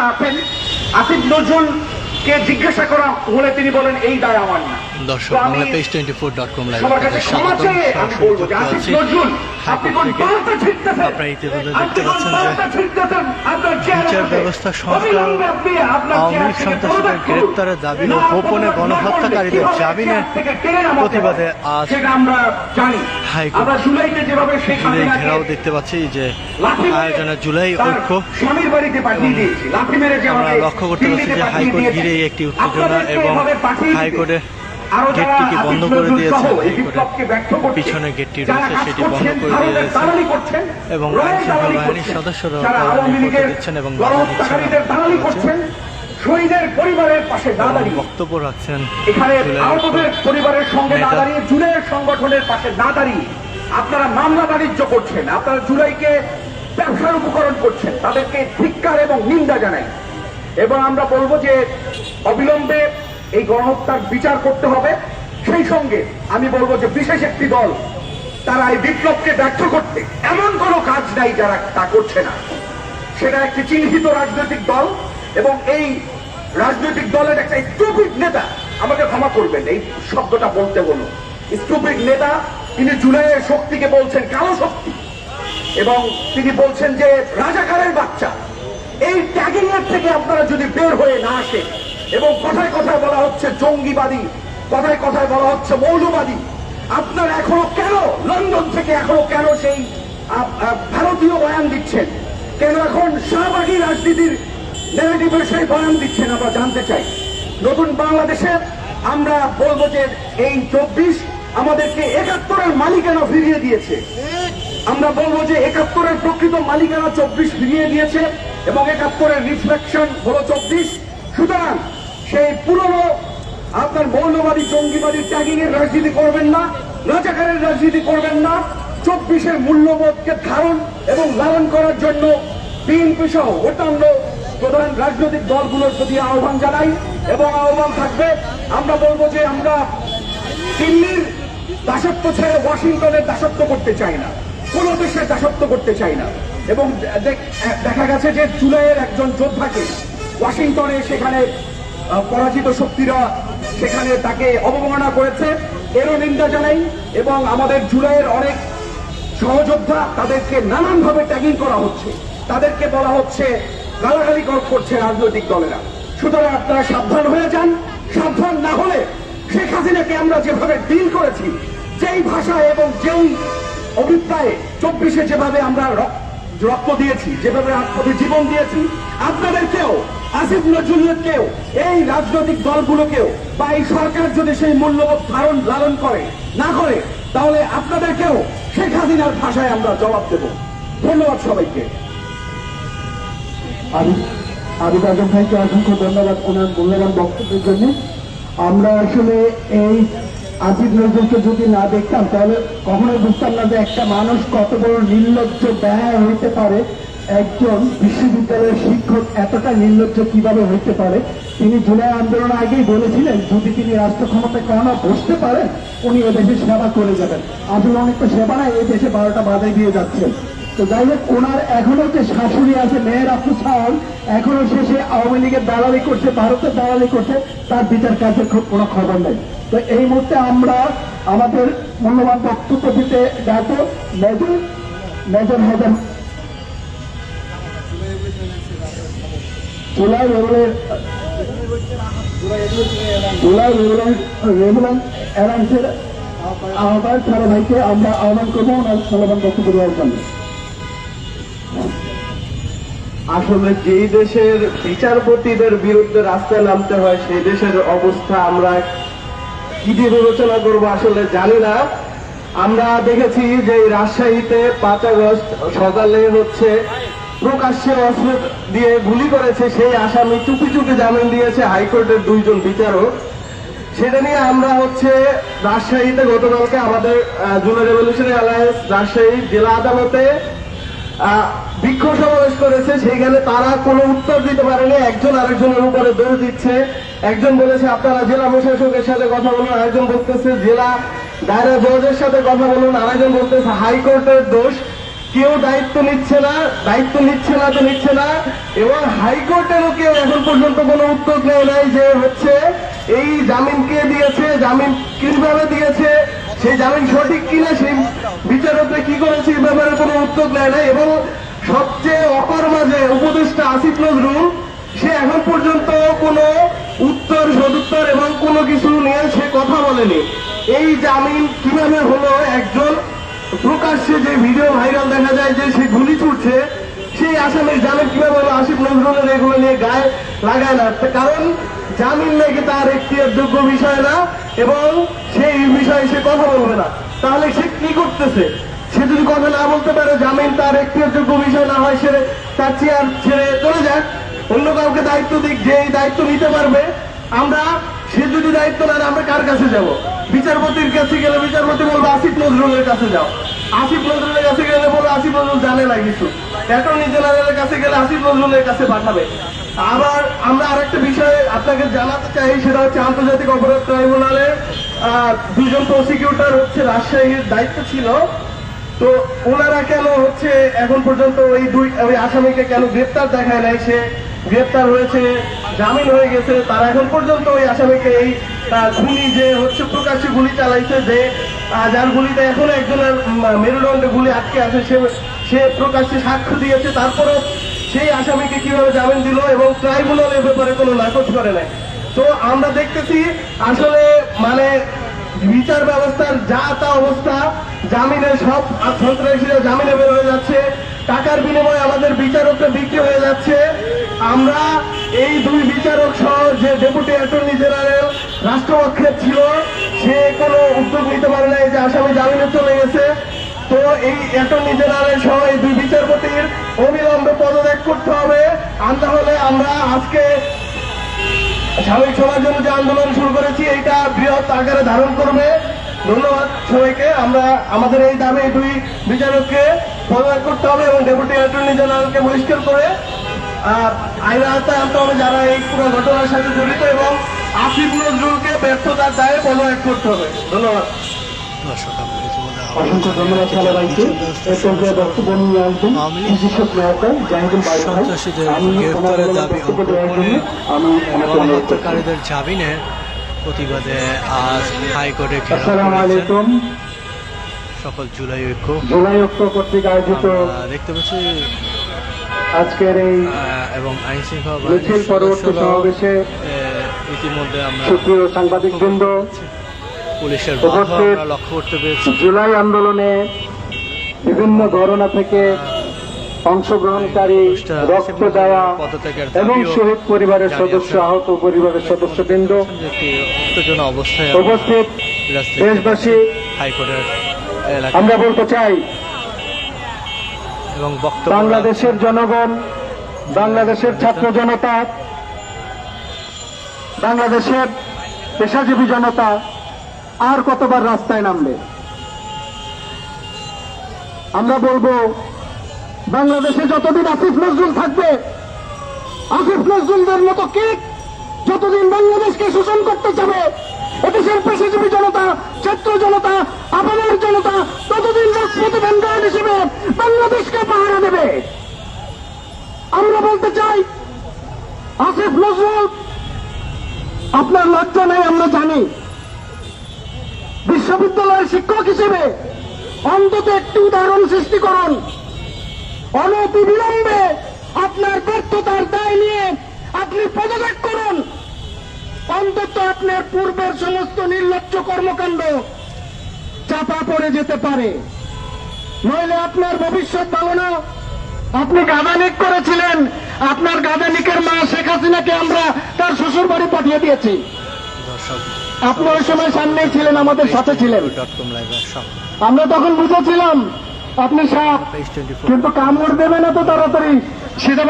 আছেন। আসিফ নজরুলকে জিজ্ঞাসা করা হলে তিনি বলেন এই দায় আমার না। দর্শক Bangla page twenty four dot com live সবার কাছে ক্ষমা চেয়ে আমি বলব যে আসিফ নজরুল আপনি কোন বার্তা ছিটতেছেন? আপনারা ইতিমধ্যে দেখতে পাচ্ছেন যে বার্তা ছিটতেছেন? আপনার চেয়ারে বিচার ব্যবস্থা আওয়ামী লীগ সন্ত্রাসীদের গ্রেপ্তারের দাবি ও গোপনে গণহত্যাকারীদের জামিনের প্রতিবাদে আজ আমরা জানি। হাইকোর্ট জুলাই ঘেরাও দেখতে পাচ্ছি যে লাথি জুলাই ঐক্য। আমরা লক্ষ্য করতে পারছি যে হাইকোর্ট ঘিরে একটি উত্তেজনা এবং এভাবে পাঠিয়ে দিতে হাইকোর্টে আরও যারা গেটটিকে বন্ধ করে দিয়েছে? পিছনে গেটটি রয়েছে সেটি বন্ধ করে দিয়েছে। এবং আইনশৃঙ্খলা বাহিনীর করছেন, সদস্যরাও যারা দালালি আওয়ামী করতে লীগের দিচ্ছেন এবং বাধা দিচ্ছেন। শহীদের পরিবারের পাশে না দাঁড়িয়ে। বক্তব্য রাখছেন এখানে জুলাই আহতদের পরিবারের সঙ্গে না দাঁড়িয়ে জুলাইয়ের সংগঠনের পাশে না দাঁড়িয়ে আপনারা মামলা বাণিজ্য করছেন আপনারা জুলাইকে ব্যবসার উপকরণ করছেন তাদেরকে ধিক্কার এবং নিন্দা জানাই। এবং আমরা বলব যে অবিলম্বে এই গণহত্যার বিচার করতে হবে। সেই সঙ্গে আমি বলব যে বিশেষ একটি দল তারা এই বিপ্লবকে ব্যর্থ করতে এমন কোনো কাজ নাই যারা তা করছে না। সেটা একটি চিহ্নিত রাজনৈতিক দল এবং এই রাজনৈতিক দলের একটা স্টুপিড নেতা আমাকে ক্ষমা করবেন, এই শব্দটা বলতে বলুন। স্টুপিড নেতা, তিনি জুলাইয়ের শক্তিকে বলছেন কালো শক্তি। এবং তিনি বলছেন যে রাজাকারের বাচ্চা, এই ট্যাগিং এর থেকে আপনারা যদি বের হয়ে না আসে, এবং কথায় কথায় বলা হচ্ছে জঙ্গিবাদী, কথায় কথায় বলা হচ্ছে মৌলবাদী, আপনারা এখনও কেন, লন্ডন থেকে এখনও কেন সেই ভারতীয় বয়ান দিচ্ছেন? কেন এখন শাহবাগী রাজনীতির নেগেটিভের সেই বয়ান দিচ্ছেন আমরা জানতে চাই। নতুন বাংলাদেশে আমরা বলব যে এই চব্বিশ আমাদেরকে একাত্তরের মালিকানা ফিরিয়ে দিয়েছে। আমরা বলব যে একাত্তরের প্রকৃত মালিকানা চব্বিশ ফিরিয়ে দিয়েছে এবং একাত্তরের রিফ্লেকশন হলো চব্বিশ। সুতরাং সেই পুরনো আপনার মৌলবাদী, জঙ্গিবাদী ট্যাগিং এর রাজনীতি করবেন না, রাজাকারের রাজনীতি করবেন না। চব্বিশের মূল্যবোধকে ধারণ এবং লালন করার জন্য বিএনপি সহ অন্যান্য প্রধান রাজনৈতিক দলগুলোর প্রতি আহ্বান জানাই এবং আহ্বান থাকবে। আমরা বলব যে আমরা দিল্লির দাসত্ব ছেড়ে ওয়াশিংটনের দাসত্ব করতে চাই না। কোন দেশের দাসত্ব করতে চাই না। এবং দেখ- গেছে যে জুলাইয়ের একজন যোদ্ধাকে ওয়াশিংটনে সেখানে পরাজিত শক্তিরা সেখানে তাকে অবমাননা করেছে। এরও নিন্দা জানাই এবং আমাদের জুলাইয়ের অনেক সহযোদ্ধা তাদেরকে নানানভাবে ট্যাগিং করা হচ্ছে। তাদেরকে বলা হচ্ছে গালাগালি কর- করছে রাজনৈতিক দলেরা। সুতরাং আপনারা সাবধান হয়ে যান। সাবধান না হলে শেখ হাসিনাকে আমরা যেভাবে ডিল করেছি, যেই ভাষায় এবং যেই অভিপ্রায়ে চব্বিশে যেভাবে আমরা রক্ত দিয়েছি, যেভাবে আপনাদের জীবন দিয়েছি, আপনাদেরকেও, আসিফ নজরুলকেও এই রাজনৈতিক দলগুলোকেও বা এই সরকার যদি সেই মূল্যবোধ ধারণ লালন করে, না করে, তাহলে আপনাদেরকেও শেখ হাসিনার ভাষায় আমরা জবাব দেব। ধন্যবাদ সবাইকে। আমি আবিদ আজম ভাইকে অসংখ্য ধন্যবাদ ওনার মূল্যবান বক্তব্যের জন্য। আমরা আসলে এই আজিজ নজরুলকে যদি না দেখতাম, তাহলে কখনো বুঝতাম না যে একটা মানুষ কত বড় নির্লজ্জ ব্যয় হইতে পারে। একজন বিশ্ববিদ্যালয়ের শিক্ষক এতটা নির্লজ্জ কীভাবে হইতে পারে? তিনি জুলাই আন্দোলন আগেই বলেছিলেন, যদি তিনি রাষ্ট্র ক্ষমতায় কেন বসতে পারেন, উনি এদেশে সেবা করে যাবেন। আসলে অনেকটা সেবা না এই দেশে বারোটা বাজাই দিয়ে যাচ্ছেন। তো যাই হোক, ওনার এখনও যে শাশুড়ি আছে, মেয়ের আফু সাহল এখনও সে আওয়ামী লীগের দালালি করছে, ভারতের দালালি করছে, তার বিচার কাজের খুব কোনো খবর নেই। তো এই মুহূর্তে আমরা আমাদের মূল্যবান বক্তব্য দিতে ডাকো মেজর মেজর অ্যালায়েন্সের আহ্বান সারা ভাইকে আমরা আহ্বান করব, ওনার মূল্যবান বক্তব্য দেওয়ার জন্য। আসলে যেই দেশের বিচারপতিদের বিরুদ্ধে রাস্তায় নামতে হয়, সেই দেশের অবস্থা আমরা কি দিয়ে বিবেচনা করব আসলে জানি না। আমরা দেখেছি যে রাজশাহীতে পাঁচ আগস্ট সকালে হচ্ছে প্রকাশ্যে অস্ত্র দিয়ে গুলি করেছে সেই আসামি। চুপি চুপি জামিন দিয়েছে হাইকোর্টের দুইজন বিচারক। সেটা নিয়ে আমরা হচ্ছে রাজশাহীতে গতকালকে আমাদের জুলাই রেভলিউশনারি অ্যালায়েন্স রাজশাহী জেলা আদালতে বিক্ষোভ সমাবেশ করেছে, সেইখানে তারা কোনো উত্তর দিতে পারেনি। একজন আরেকজনের উপরে দোষ দিচ্ছে। একজন বলেছে, আপনারা জেলা প্রশাসকের সাথে কথা বলুন। আরেকজন বলতেছে, জেলা দায়রা জজের সাথে কথা বলুন। আরেকজন বলতেছে, হাইকোর্টের দোষ। কেউ দায়িত্ব নিচ্ছে না, দায়িত্ব নিচ্ছে না তো নিচ্ছে না। এবং হাইকোর্টেরও কেউ এখন পর্যন্ত কোনো উদ্যোগ নেয় নাই যে হচ্ছে জামিন কে দিয়েছে, জামিন কীভাবে দিয়েছে, সেই জামিন সঠিক কিনা, সেই বিচারকরা কি করেছে এই ব্যাপারে কোনো উদ্যোগ নেয় নাই। এবং সবচেয়ে অপর মাঝে উপদেষ্টা আসিফ নজরুল, সে এখন পর্যন্ত কোনো উত্তর, সদুত্তর এবং কোনো কিছু নিয়ে সে কথা বলেনি। এই জামিন কীভাবে হলো একজন প্রকাশ্যে যে ভিডিও ভাইরাল দেখা যায় যে সে গুলি ছুটছে সেই আসামের জামিন কীভাবে হলো আসিফ নজরুলের এগুলো নিয়ে গায়ে লাগায় না। কারণ জামিন নাকি তার একটি যোগ্য বিষয় না এবং সেই বিষয়ে সে কথা বলবে না। তাহলে সে কি করতেছে? সে যদি কথা না বলতে পারে জামিন তার একটি যোগ্য বিষয় না হয় সে তার চেয়ার ছেড়ে চলে যাক। অন্য কাউকে দায়িত্ব দিক যে এই দায়িত্ব নিতে পারবে আমরা সে যদি দায়িত্ব না নেয়, আমরা কার কাছে যাব? বিচারপতির কাছে গেলে বিচারপতি বলব আসিফ নজরুলের কাছে যাও। আসিফ নজরুলের কাছে গেলে বলব আসিফ নজরুল জানে না কিছু। অ্যাটর্নি জেনারেলের কাছে গেলে আসিফ নজরুলের কাছে পাঠাবে। আবার আমরা আরেকটা বিষয়ে আপনাকে জানাতে চাই সেটা হচ্ছে আন্তর্জাতিক অপরাধ ট্রাইব্যুনালের আহ, দুজন প্রসিকিউটর হচ্ছে রাজশাহীর দায়িত্ব ছিল। তো ওনারা কেন হচ্ছে এখন পর্যন্ত ওই দুই ওই আসামিকে কেন গ্রেপ্তার দেখায় নাই? সে গ্রেপ্তার হয়েছে জামিন হয়ে গেছে তারা এখন পর্যন্ত ওই আসামিকে এই খুনি যে হচ্ছে প্রকাশ্যে গুলি চালাইছে যে যার গুলিতে এখন একজনের মেরুদণ্ডে গুলি আটকে আছে সে সে প্রকাশ্যে সাক্ষ্য দিয়েছে তারপরেও সেই আসামিকে কীভাবে জামিন দিল এবং ট্রাইব্যুনাল এ ব্যাপারে কোনো নাকচ করে নাই। তো আমরা দেখতেছি আসলে মানে বিচার ব্যবস্থার যা তা অবস্থা জামিনে সব সন্ত্রাসীরা জামিনে বের হয়ে যাচ্ছে, টাকার বিনিময়ে আমাদের বিচারকরা বিক্রি হয়ে যাচ্ছে। আমরা এই দুই বিচারক সহ যে ডেপুটি অ্যাটর্নি জেনারেল রাষ্ট্রপক্ষে ছিল, সে কোনো উদ্যোগ নিতে পারে নাই যে আসামি জামিনে চলে গেছে। তো এই অ্যাটর্নি জেনারেল সহ এই দুই বিচারপতির অবিলম্বে পদত্যাগ করতে হবে। আর না হলে আমরা আজকে স্বাভাবিক সমাজ জন্য যে আন্দোলন শুরু করেছি। এইটা বৃহৎ আকারে ধারণ করবে। ধন্যবাদ সবাইকে। আমরা আমাদের এই দাবি দুই বিচারককে পদত্যাগ করতে হবে এবং ডেপুটি অ্যাটর্নি জেনারেলকে বহিষ্কার করে। আহ, আইন আওতায় আনতে হবে যারা এই পুরো ঘটনার সাথে জড়িত এবং আসিফ নজরুলকে ব্যর্থতার দায়ে পদত্যাগ করতে হবে। ধন্যবাদ। অসংখ্য ধন্যবাদ সালা ভাইকে এ পর্যায়ে বক্তব্য নিয়ে আসবেন আওয়ামী লীগ জাহিদুল আমি গ্রেফতারের দাবি আমি। গণহত্যাকারীদের জামিনের প্রতিবাদে আজ হাইকোর্টে আসসালামু আলাইকুম। সকল জুলাই ঐক্য। জুলাই ঐক্য কর্তৃক আয়োজিত দেখতে পাচ্ছি আজকের এই এবং আইন শৃঙ্খলা পরবর্তী সমাবেশে ইতিমধ্যে আমরা সুপ্রিয় সাংবাদিক বৃন্দ পুলিশের আমরা লক্ষ্য করতে পেরেছি। জুলাই আন্দোলনে বিভিন্ন ঘটনা থেকে অংশগ্রহণকারী রক্ত দেওয়া এবং শহীদ পরিবারের সদস্য আহত পরিবারের সদস্যবৃন্দ যে একটি উত্তেজনা অবস্থায় উপস্থিত দেশবাসী হাইকোর্টের আমরা বলতে চাই এবং বাংলাদেশের জনগণ বাংলাদেশের ছাত্র জনতা বাংলাদেশের পেশাজীবী জনতা আর কতবার রাস্তায় নামবে? আমরা বলব, বাংলাদেশে যতদিন আসিফ নজরুল থাকবে, আসিফ নজরুলদের মতো কে যতদিন বাংলাদেশকে শোষণ করতে যাবে, এদেশের পেশাজীবী জনতা, ছাত্র জনতা আপামর জনতা, ততদিন রাজপথে ভেন্ডার হিসেবে বাংলাদেশকে পাহারা দেবে। আমরা বলতে চাই, আসিফ নজরুল, আপনার লজ্জা নেই, আমরা জানি। বিশ্ববিদ্যালয়ের শিক্ষক হিসেবে অন্তত একটি উদাহরণ সৃষ্টি করুন। অনতিবিলম্বে আপনার ব্যর্থতার দায় নিয়ে আপনি পদত্যাগ করুন। অন্তত আপনার পূর্বের সমস্ত নির্লজ্জ কর্মকাণ্ড চাপা পড়ে যেতে পারে। নইলে আপনার ভবিষ্যৎ ভালো না আপনি গাদানিক করেছিলেন। আপনার গাদানিকের মা শেখ হাসিনাকে আমরা তার শ্বশুর বাড়ি পাঠিয়ে দিয়েছি। দর্শক আপনি ওই সময় সামনে ছিলেন, আমাদের সাথে ছিলেন। আমরা তখন বুঝেছিলাম, আপনি সাপ, কিন্তু কামড় দেবে না তো তাড়াতাড়ি। সেটা